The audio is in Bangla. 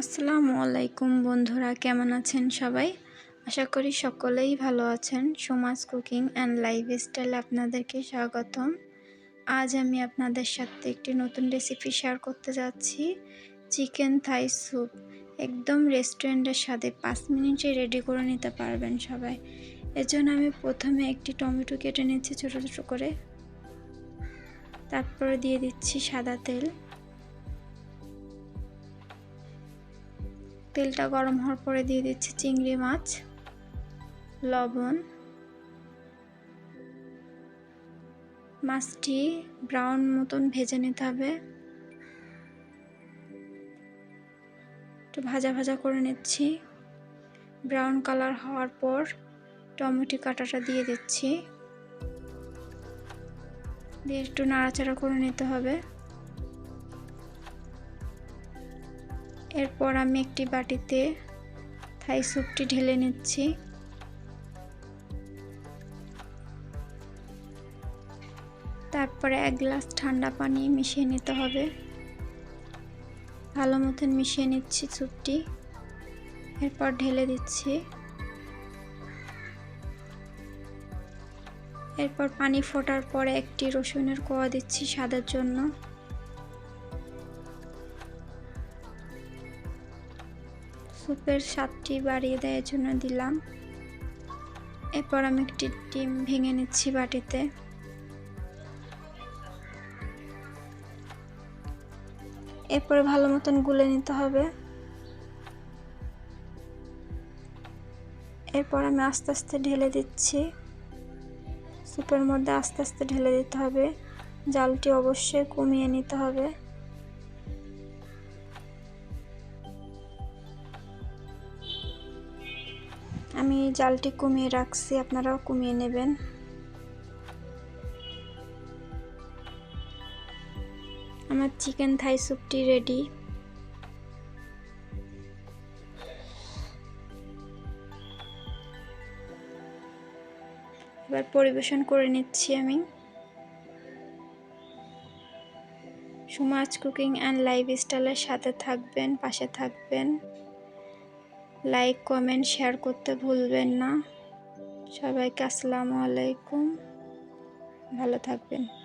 আসসালামু আলাইকুম বন্ধুরা, কেমন আছেন সবাই? আশা করি সকলেই ভালো আছেন। সমাজ কুকিং অ্যান্ড লাইফস্টাইল আপনাদেরকে স্বাগতম। আজ আমি আপনাদের সাথে একটি নতুন রেসিপি শেয়ার করতে যাচ্ছি। Chicken Thai soup. একদম রেস্টুরেন্টের সাথে পাঁচ মিনিটে রেডি করে নিতে পারবেন সবাই। এজন্য আমি প্রথমে একটি টমেটো কেটে নিচ্ছি ছোটো ছোটো করে। তারপরে দিয়ে দিচ্ছি সাদা তেল। তেলটা গরম হওয়ার পরে দিয়ে দিচ্ছি চিংড়ি মাছ, লবণ, মাছটি ব্রাউন মতন ভেজে নিতে হবে। একটু ভাজা ভাজা করে নিচ্ছি। ব্রাউন কালার হওয়ার পর টমেটো কাটাটা দিয়ে দিচ্ছি। দিয়ে একটু নাড়াচাড়া করে নিতে হবে। এরপর আমি একটি বাটিতে থাই স্যুপটি ঢেলে নিচ্ছি। তারপরে এক গ্লাস ঠান্ডা পানি মিশিয়ে নিতে হবে। ভালো মতন মিশিয়ে নিচ্ছি স্যুপটি। এরপর ঢেলে দিচ্ছি। এরপর পানি ফোটার পরে একটি রসুনের কোয়া দিচ্ছি স্বাদের জন্য। স্যুপের স্বাদটি বাড়িয়ে দেওয়ার জন্য দিলাম। এরপর আমি একটি ডিম ভেঙে নিচ্ছি বাটিতে। এরপরে ভালো মতন গুলে নিতে হবে। এরপর আমি আস্তে আস্তে ঢেলে দিচ্ছি। স্যুপের মধ্যে আস্তে আস্তে ঢেলে দিতে হবে। জালটি অবশ্যই কমিয়ে নিতে হবে। আমি জালটি কমিয়ে রাখছি, আপনারাও কমিয়ে নেবেন। আমার চিকেন থাই স্যুপটি রেডি। এবার পরিবেশন করে নিচ্ছি আমি। সমাজ কুকিং অ্যান্ড লাইফস্টাইলের সাথে থাকবেন, পাশে থাকবেন। লাইক কমেন্ট শেয়ার করতে ভুলবেন না। সবাইকে আসসালামু আলাইকুম। ভালো থাকবেন।